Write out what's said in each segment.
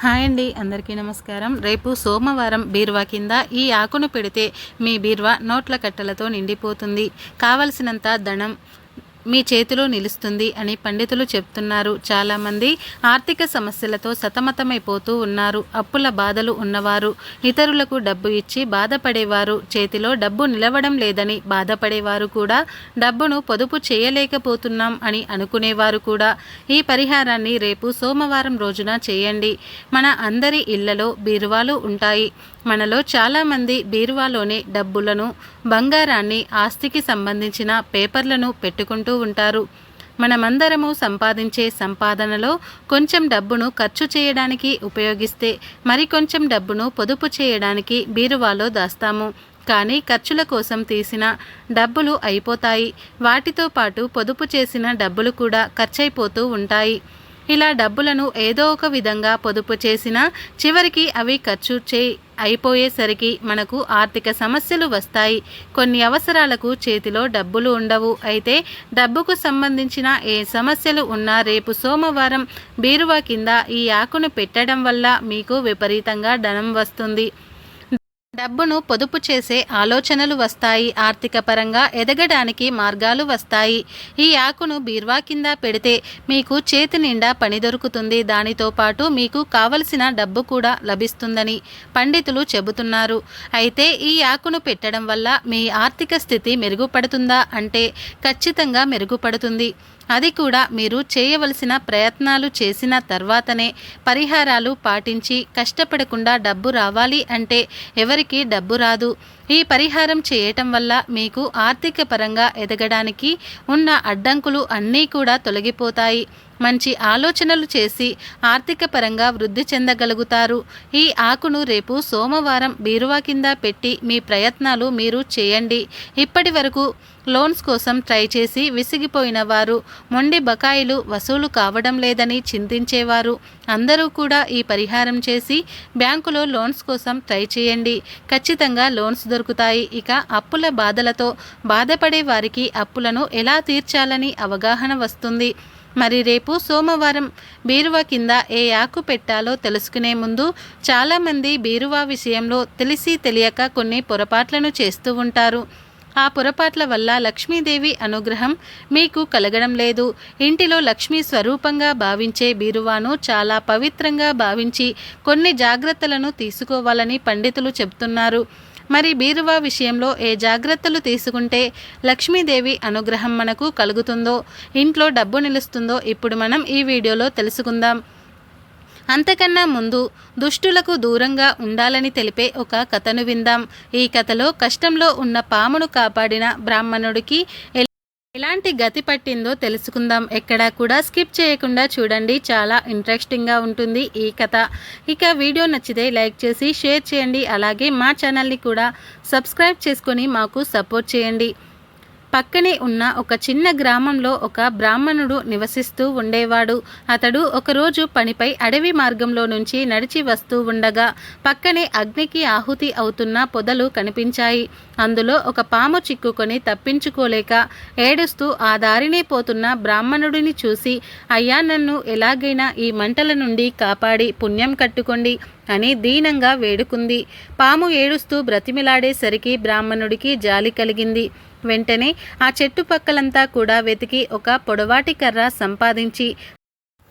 Hi అండి అందరికీ నమస్కారం. రేపు సోమవారం బీరువా కింద ఈ ఆకును పెడితే మీ బీరువా నోట్ల కట్టలతో నిండిపోతుంది. కావలసినంత ధనం మీ చేతిలో నిలుస్తుంది అని పండితులు చెప్తున్నారు. చాలామంది ఆర్థిక సమస్యలతో సతమతమైపోతూ ఉన్నారు. అప్పుల బాధలు ఉన్నవారు ఇతరులకు డబ్బు ఇచ్చి బాధపడేవారు చేతిలో డబ్బు నిలవడం లేదని బాధపడేవారు కూడా డబ్బును పొదుపు చేయలేకపోతున్నాం అని అనుకునేవారు కూడా. ఈ పరిహారాన్ని రేపు సోమవారం రోజున చేయండి. మన అందరి ఇళ్ళలో బీరువాలు ఉంటాయి. మనలో చాలామంది బీరువాలోనే డబ్బులను బంగారాన్ని ఆస్తికి సంబంధించిన పేపర్లను పెట్టుకుంటూ ఉంటారు. మనమందరము సంపాదించే సంపాదనలో కొంచెం డబ్బును ఖర్చు చేయడానికి ఉపయోగిస్తే మరికొంచెం డబ్బును పొదుపు చేయడానికి బీరువాలో దాస్తాము. కానీ ఖర్చుల కోసం తీసిన డబ్బులు అయిపోతాయి. వాటితో పాటు పొదుపు చేసిన డబ్బులు కూడా ఖర్చయిపోతూ ఉంటాయి. ఇలా డబ్బులను ఏదో ఒక విధంగా పొదుపు చేసినా చివరికి అవి ఖర్చు చేయి. అయిపోయేసరికి మనకు ఆర్థిక సమస్యలు వస్తాయి. కొన్ని అవసరాలకు చేతిలో డబ్బులు ఉండవు. అయితే డబ్బుకు సంబంధించిన ఏ సమస్యలు ఉన్నా రేపు సోమవారం బీరువా కింద ఈ ఆకును పెట్టడం వల్ల మీకు విపరీతంగా ధనం వస్తుంది. డబ్బును పొదుపు చేసే ఆలోచనలు వస్తాయి. ఆర్థిక పరంగా ఎదగడానికి మార్గాలు వస్తాయి. ఈ ఆకును బీర్వా కింద పెడితే మీకు చేతి నిండా పని దొరుకుతుంది. దానితో పాటు మీకు కావలసిన డబ్బు కూడా లభిస్తుందని పండితులు చెబుతున్నారు. అయితే ఈ ఆకును పెట్టడం వల్ల మీ ఆర్థిక స్థితి మెరుగుపడుతుందా అంటే ఖచ్చితంగా మెరుగుపడుతుంది. అది కూడా మీరు చేయవలసిన ప్రయత్నాలు చేసిన తర్వాతనే పరిహారాలు పాటించి కష్టపడకుండా డబ్బు రావాలి అంటే ఎవరికీ డబ్బు రాదు. ఈ పరిహారం చేయటం వల్ల మీకు ఆర్థిక పరంగా ఎదగడానికి ఉన్న అడ్డంకులు అన్నీ కూడా తొలగిపోతాయి. మంచి ఆలోచనలు చేసి ఆర్థిక పరంగా వృద్ధి చెందగలుగుతారు. ఈ ఆకును రేపు సోమవారం బీరువా కింద పెట్టి మీ ప్రయత్నాలు మీరు చేయండి. ఇప్పటి వరకు లోన్స్ కోసం ట్రై చేసి విసిగిపోయిన వారు మొండి బకాయిలు వసూలు కావడం లేదని చింతించేవారు అందరూ కూడా ఈ పరిహారం చేసి బ్యాంకులో లోన్స్ కోసం ట్రై చేయండి. ఖచ్చితంగా లోన్స్ దొరుకుతాయి. ఇక అప్పుల బాధలతో బాధపడే వారికి అప్పులను ఎలా తీర్చాలని అవగాహన వస్తుంది. మరి రేపు సోమవారం బీరువా కింద ఏ ఆకు పెట్టాలో తెలుసుకునే ముందు చాలామంది బీరువా విషయంలో తెలిసి తెలియక కొన్ని పొరపాట్లను చేస్తూ ఉంటారు. ఆ పొరపాట్ల వల్ల లక్ష్మీదేవి అనుగ్రహం మీకు కలగడం లేదు. ఇంటిలో లక్ష్మీ స్వరూపంగా భావించే బీరువాను చాలా పవిత్రంగా భావించి కొన్ని జాగ్రత్తలను తీసుకోవాలని పండితులు చెబుతున్నారు. మరి బీరువా విషయంలో ఏ జాగ్రత్తలు తీసుకుంటే లక్ష్మీదేవి అనుగ్రహం మనకు కలుగుతుందో ఇంట్లో డబ్బు నిలుస్తుందో ఇప్పుడు మనం ఈ వీడియోలో తెలుసుకుందాం. అంతకన్నా ముందు దుష్టులకు దూరంగా ఉండాలని తెలిపే ఒక కథను విందాం. ఈ కథలో కష్టంలో ఉన్న పామును కాపాడిన బ్రాహ్మణుడికి ఎలాంటి గతి పట్టిందో తెలుసుకుందాం. ఎక్కడా కూడా స్కిప్ చేయకుండా చూడండి. చాలా ఇంట్రెస్టింగ్గా ఉంటుంది ఈ కథ. ఇక వీడియో నచ్చితే లైక్ చేసి షేర్ చేయండి. అలాగే మా ఛానల్ని కూడా సబ్స్క్రైబ్ చేసుకొని మాకు సపోర్ట్ చేయండి. పక్కనే ఉన్న ఒక చిన్న గ్రామంలో ఒక బ్రాహ్మణుడు నివసిస్తూ ఉండేవాడు. అతడు ఒకరోజు పనిపై అడవి మార్గంలో నుంచి నడిచి వస్తూ ఉండగా పక్కనే అగ్నికి ఆహుతి అవుతున్న పొదలు కనిపించాయి. అందులో ఒక పాము చిక్కుకొని తప్పించుకోలేక ఏడుస్తూ ఆ దారినే పోతున్న బ్రాహ్మణుడిని చూసి అయ్యా నన్ను ఎలాగైనా ఈ మంటల నుండి కాపాడి పుణ్యం కట్టుకోండి అని దీనంగా వేడుకుంది. పాము ఏడుస్తూ బ్రతిమిలాడేసరికి బ్రాహ్మణుడికి జాలి కలిగింది. వెంటనే ఆ చెట్టు పక్కలంతా కూడా వెతికి ఒక పొడవాటి కర్ర సంపాదించి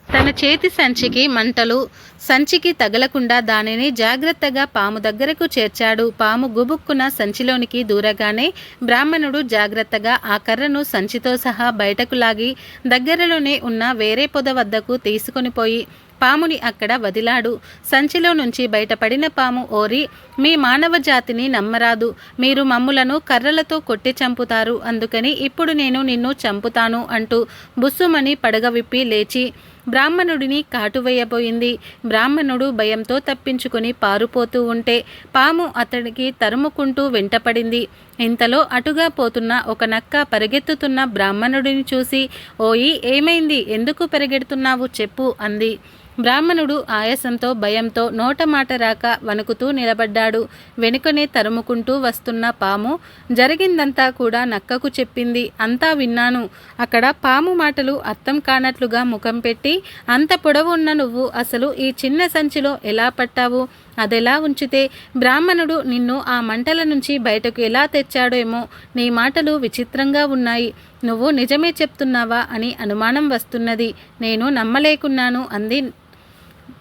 తన చేతి సంచికి మంటలు సంచికి తగలకుండా దానిని జాగ్రత్తగా పాము దగ్గరకు చేర్చాడు. పాము గుబుక్కున సంచిలోనికి దూరగానే బ్రాహ్మణుడు జాగ్రత్తగా ఆ కర్రను సంచితో సహా బయటకు లాగి దగ్గరలోనే ఉన్న వేరే పొద వద్దకు తీసుకొని పోయి పాముని అక్కడ వదిలాడు. సంచిలో నుంచి బయటపడిన పాము ఓరి మీ మానవ జాతిని నమ్మరాదు. మీరు మమ్ములను కర్రలతో కొట్టి చంపుతారు. అందుకని ఇప్పుడు నేను నిన్ను చంపుతాను అంటూ బుస్సుమని పడగ విప్పి లేచి బ్రాహ్మణుడిని కాటువేయబోయింది. బ్రాహ్మణుడు భయంతో తప్పించుకుని పారుపోతూ ఉంటే పాము అతడికి తరుముకుంటూ వెంటపడింది. ఇంతలో అటుగా పోతున్న ఒక నక్క పరిగెత్తుతున్న బ్రాహ్మణుడిని చూసి ఓయి ఏమైంది? ఎందుకు పరిగెడుతున్నావు? చెప్పు అంది. బ్రాహ్మణుడు ఆయాసంతో భయంతో నోట మాట రాక వణుకుతూ నిలబడ్డాడు. వెనుకనే తరుముకుంటూ వస్తున్న పాము జరిగిందంతా కూడా నక్కకు చెప్పింది. అంతా విన్నాను. అక్కడ పాము మాటలు అర్థం కానట్లుగా ముఖం పెట్టి అంత పొడవు ఉన్న నువ్వు అసలు ఈ చిన్న సంచిలో ఎలా పట్టావు? అదెలా ఉంచితే? బ్రాహ్మణుడు నిన్ను ఆ మంటల నుంచి బయటకు ఎలా తెచ్చాడేమో నీ మాటలు విచిత్రంగా ఉన్నాయి. నువ్వు నిజమే చెప్తున్నావా? అని అనుమానం వస్తున్నది. నేను నమ్మలేకున్నాను అంది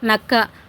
నక్క.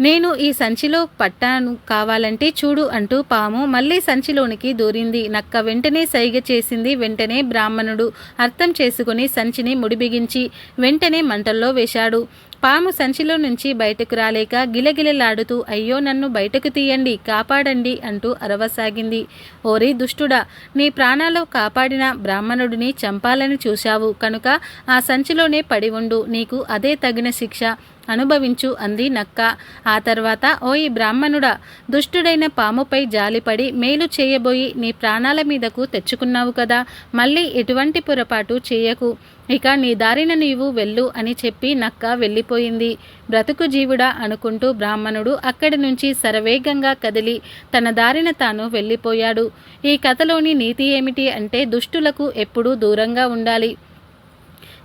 నేను ఈ సంచిలో పట్టాను కావాలంటే చూడు అంటూ పాము మళ్ళీ సంచిలోనికి దూరింది. నక్క వెంటనే సైగ చేసింది. వెంటనే బ్రాహ్మణుడు అర్థం చేసుకుని సంచిని ముడిబిగించి వెంటనే మంటల్లో వేశాడు. పాము సంచిలో నుంచి బయటకు రాలేక గిలగిలలాడుతూ అయ్యో నన్ను బయటకు తీయండి కాపాడండి అంటూ అరవసాగింది. ఓరి దుష్టుడా నీ ప్రాణాలు కాపాడిన బ్రాహ్మణుడిని చంపాలని చూశావు. కనుక ఆ సంచిలోనే పడి ఉండు. నీకు అదే తగిన శిక్ష. అనుభవించు అంది నక్క. ఆ తర్వాత ఓయి బ్రాహ్మణుడా దుష్టుడైన పాముపై జాలిపడి మేలు చేయబోయి నీ ప్రాణాల మీదకు తెచ్చుకున్నావు కదా మళ్ళీ ఎటువంటి పొరపాటు చేయకు. ఇక నీ దారిన నీవు వెళ్ళు అని చెప్పి నక్క వెళ్ళిపోయింది. బ్రతుకు జీవుడా అనుకుంటూ బ్రాహ్మణుడు అక్కడి నుంచి శరవేగంగా కదిలి తన దారిన తాను వెళ్ళిపోయాడు. ఈ కథలోని నీతి ఏమిటి అంటే దుష్టులకు ఎప్పుడూ దూరంగా ఉండాలి.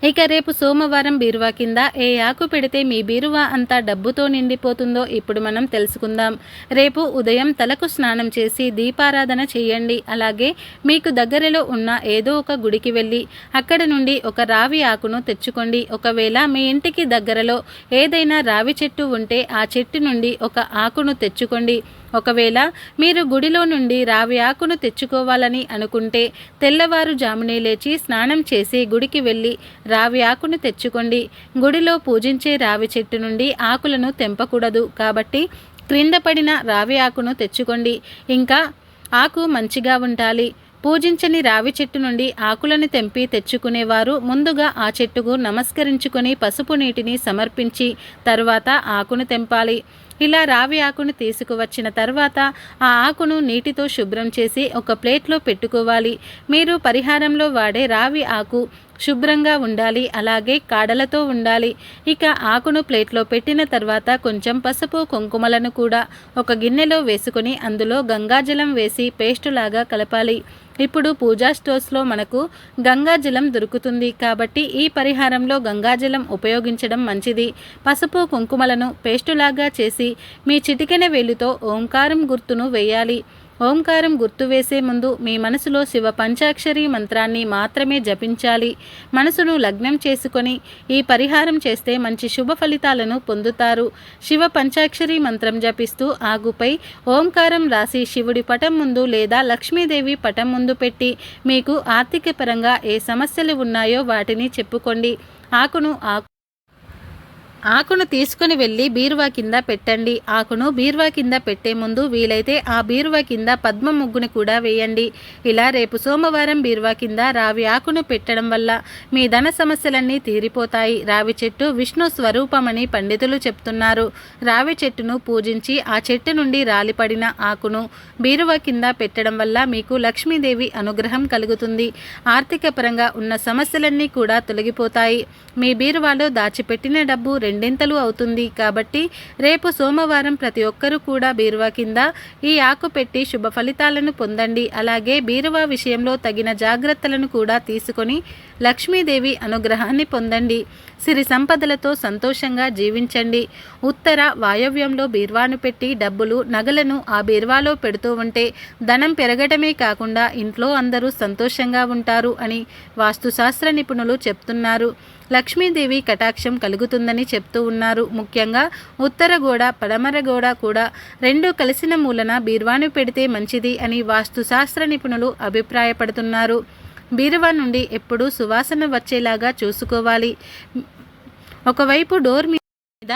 ఇక రేపు సోమవారం బీరువా కింద ఏ ఆకు పెడితే మీ బీరువా అంతా డబ్బుతో నిండిపోతుందో ఇప్పుడు మనం తెలుసుకుందాం. రేపు ఉదయం తలకు స్నానం చేసి దీపారాధన చేయండి. అలాగే మీకు దగ్గరలో ఉన్న ఏదో ఒక గుడికి వెళ్ళి అక్కడ నుండి ఒక రావి ఆకును తెచ్చుకోండి. ఒకవేళ మీ ఇంటికి దగ్గరలో ఏదైనా రావి చెట్టు ఉంటే ఆ చెట్టు నుండి ఒక ఆకును తెచ్చుకోండి. ఒకవేళ మీరు గుడిలో నుండి రావి ఆకును తెచ్చుకోవాలని అనుకుంటే తెల్లవారుజామునే లేచి స్నానం చేసి గుడికి వెళ్ళి రావి ఆకును తెచ్చుకోండి. గుడిలో పూజించే రావి చెట్టు నుండి ఆకులను తెంపకూడదు. కాబట్టి క్రింద పడిన రావి ఆకును తెచ్చుకోండి. ఇంకా ఆకు మంచిగా ఉండాలి. పూజించని రావి చెట్టు నుండి ఆకులను తెంపి తెచ్చుకునేవారు ముందుగా ఆ చెట్టుకు నమస్కరించుకొని పసుపు నీటిని సమర్పించి తరువాత ఆకును తెంపాలి. ఇలా రావి ఆకును తీసుకువచ్చిన తర్వాత ఆ ఆకును నీటితో శుభ్రం చేసి ఒక ప్లేట్లో పెట్టుకోవాలి. మీరు పరిహారంలో వాడే రావి ఆకు శుభ్రంగా ఉండాలి అలాగే కాడలతో ఉండాలి. ఇక ఆకును ప్లేట్లో పెట్టిన తర్వాత కొంచెం పసుపు కుంకుమలను కూడా ఒక గిన్నెలో వేసుకొని అందులో గంగాజలం వేసి పేస్టులాగా కలపాలి. ఇప్పుడు పూజా స్టోర్స్లో మనకు గంగాజలం దొరుకుతుంది కాబట్టి ఈ పరిహారంలో గంగాజలం ఉపయోగించడం మంచిది. పసుపు కుంకుమలను పేస్టులాగా చేసి మీ చిటికెన వేలుతో ఓంకారం గుర్తును వేయాలి. ఓంకారం గుర్తు వేసే ముందు మీ మనసులో శివ పంచాక్షరి మంత్రాన్ని మాత్రమే జపించాలి. మనసును లగ్నం చేసుకొని ఈ పరిహారం చేస్తే మంచి శుభ ఫలితాలను పొందుతారు. శివ పంచాక్షరి మంత్రం జపిస్తూ ఆగుపై ఓంకారం రాసి శివుడి పటం ముందు లేదా లక్ష్మీదేవి పటం ముందు పెట్టి మీకు ఆర్థిక పరంగా ఏ సమస్యలు ఉన్నాయో వాటిని చెప్పుకోండి. ఆకును ఆకు ఆకును తీసుకుని వెళ్ళి బీరువా కింద పెట్టండి. ఆకును బీరువా కింద పెట్టే ముందు వీలైతే ఆ బీరువా కింద పద్మ ముగ్గుని కూడా వేయండి. ఇలా రేపు సోమవారం బీరువా కింద రావి ఆకును పెట్టడం వల్ల మీ ధన సమస్యలన్నీ తీరిపోతాయి. రావి చెట్టు విష్ణు స్వరూపమని పండితులు చెప్తున్నారు. రావి చెట్టును పూజించి ఆ చెట్టు నుండి రాలిపడిన ఆకును బీరువా కింద పెట్టడం వల్ల మీకు లక్ష్మీదేవి అనుగ్రహం కలుగుతుంది. ఆర్థిక పరంగా ఉన్న సమస్యలన్నీ కూడా తొలగిపోతాయి. మీ బీరువాలో దాచిపెట్టిన డబ్బు రెండింతలు అవుతుంది కాబట్టి రేపు సోమవారం ప్రతి ఒక్కరూ కూడా బీరువా కింద ఈ ఆకు పెట్టి శుభ ఫలితాలను పొందండి. అలాగే బీరువా విషయంలో తగిన జాగ్రత్తలను కూడా తీసుకొని లక్ష్మీదేవి అనుగ్రహాన్ని పొందండి. సిరి సంపదలతో సంతోషంగా జీవించండి. ఉత్తర వాయవ్యంలో బీర్వాను పెట్టి డబ్బులు నగలను ఆ బీర్వాలో పెడుతూ ఉంటే ధనం పెరగటమే కాకుండా ఇంట్లో అందరూ సంతోషంగా ఉంటారు అని వాస్తుశాస్త్ర నిపుణులు చెప్తున్నారు. లక్ష్మీదేవి కటాక్షం కలుగుతుందని చెప్తూ ఉన్నారు. ముఖ్యంగా ఉత్తర గోడ పడమర గోడ కూడా రెండు కలిసిన మూలన బీర్వాను పెడితే మంచిది అని వాస్తుశాస్త్ర నిపుణులు అభిప్రాయపడుతున్నారు. బీరువా నుండి ఎప్పుడూ సువాసన వచ్చేలాగా చూసుకోవాలి. ఒకవైపు డోర్ మీద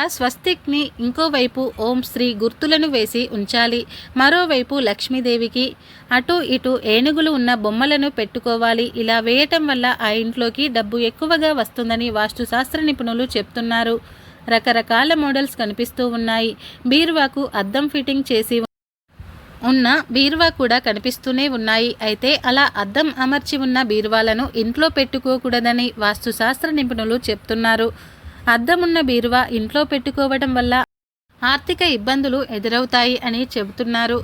స్వస్తిక్ని ఇంకోవైపు ఓం శ్రీ గుర్తులను వేసి ఉంచాలి. మరోవైపు లక్ష్మీదేవికి అటు ఇటు ఏనుగులు ఉన్న బొమ్మలను పెట్టుకోవాలి. ఇలా వేయటం వల్ల ఆ ఇంట్లోకి డబ్బు ఎక్కువగా వస్తుందని వాస్తుశాస్త్ర నిపుణులు చెప్తున్నారు. రకరకాల మోడల్స్ కనిపిస్తూ ఉన్నాయి. బీరువాకు అద్దం ఫిట్టింగ్ చేసి ఉన్న బీరువా కూడా కనిపిస్తూనే ఉన్నాయి. అయితే అలా అద్దం అమర్చి ఉన్న బీరువాలను ఇంట్లో పెట్టుకోకూడదని వాస్తుశాస్త్ర నిపుణులు చెప్తున్నారు. అద్దమున్న బీరువా ఇంట్లో పెట్టుకోవడం వల్ల ఆర్థిక ఇబ్బందులు ఎదురవుతాయి అని చెబుతున్నారు.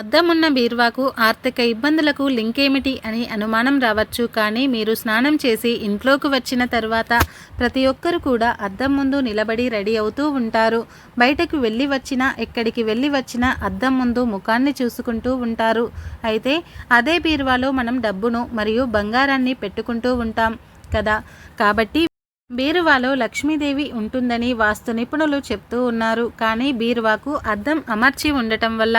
అద్దమున్న బీరువాకు ఆర్థిక ఇబ్బందులకు లింక్ ఏమిటి అని అనుమానం రావచ్చు. కానీ మీరు స్నానం చేసి ఇంట్లోకి వచ్చిన తర్వాత ప్రతి ఒక్కరు కూడా అద్దం ముందు నిలబడి రెడీ అవుతూ ఉంటారు. బయటకు వెళ్ళి వచ్చినా ఎక్కడికి వెళ్ళి వచ్చినా అద్దం ముందు ముఖాన్ని చూసుకుంటూ ఉంటారు. అయితే అదే బీరువాలో మనం డబ్బును మరియు బంగారాన్ని పెట్టుకుంటూ ఉంటాం కదా. కాబట్టి బీరువాలో లక్ష్మీదేవి ఉంటుందని వాస్తు నిపుణులు చెప్తూ ఉన్నారు. కానీ బీరువాకు అద్దం అమర్చి ఉండటం వల్ల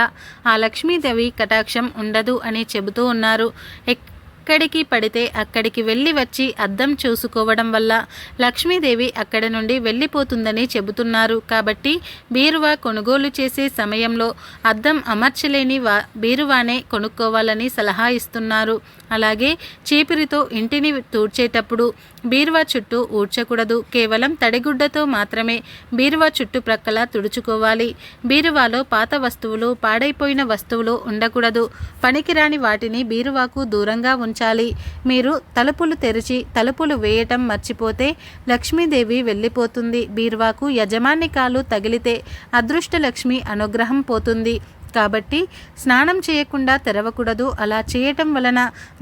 ఆ లక్ష్మీదేవి కటాక్షం ఉండదు అని చెబుతూ ఉన్నారు. ఎక్కడికి పడితే అక్కడికి వెళ్ళి వచ్చి అద్దం చూసుకోవడం వల్ల లక్ష్మీదేవి అక్కడ నుండి వెళ్ళిపోతుందని చెబుతున్నారు. కాబట్టి బీరువా కొనుగోలు చేసే సమయంలో అద్దం అమర్చలేని వా బీరువానే కొనుక్కోవాలని సలహా ఇస్తున్నారు. అలాగే చీపిరితో ఇంటిని తూడ్చేటప్పుడు బీరువా చుట్టూ ఊడ్చకూడదు. కేవలం తడిగుడ్డతో మాత్రమే బీరువా చుట్టుప్రక్కల తుడుచుకోవాలి. బీరువాలో పాత వస్తువులు పాడైపోయిన వస్తువులు ఉండకూడదు. పనికిరాని వాటిని బీరువాకు దూరంగా ఉంచాలి. మీరు తలుపులు తెరిచి తలుపులు వేయటం మర్చిపోతే లక్ష్మీదేవి వెళ్ళిపోతుంది. బీరువాకు యజమాని కాలు తగిలితే అదృష్ట లక్ష్మి అనుగ్రహం పోతుంది. కాబట్టి స్నానం చేయకుండా తెరవకూడదు. అలా చేయటం వలన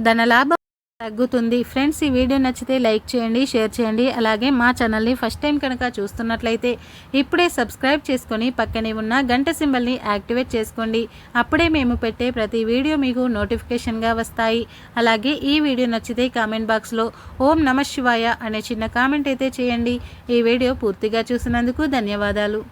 ధనలాభం తగ్గుతుంది. ఫ్రెండ్స్ ఈ వీడియో నచ్చితే లైక్ చేయండి షేర్ చేయండి. అలాగే మా ఛానల్ని ఫస్ట్ టైం కనుక చూస్తున్నట్లయితే ఇప్పుడే సబ్స్క్రైబ్ చేసుకొని పక్కనే ఉన్న గంట సింబల్ని యాక్టివేట్ చేసుకోండి. అప్పుడే మేము పెట్టే ప్రతి వీడియో మీకు నోటిఫికేషన్గా వస్తాయి. అలాగే ఈ వీడియో నచ్చితే కామెంట్ బాక్స్లో ఓం నమ శివాయ అనే చిన్న కామెంట్ అయితే చేయండి. ఈ వీడియో పూర్తిగా చూసినందుకు ధన్యవాదాలు.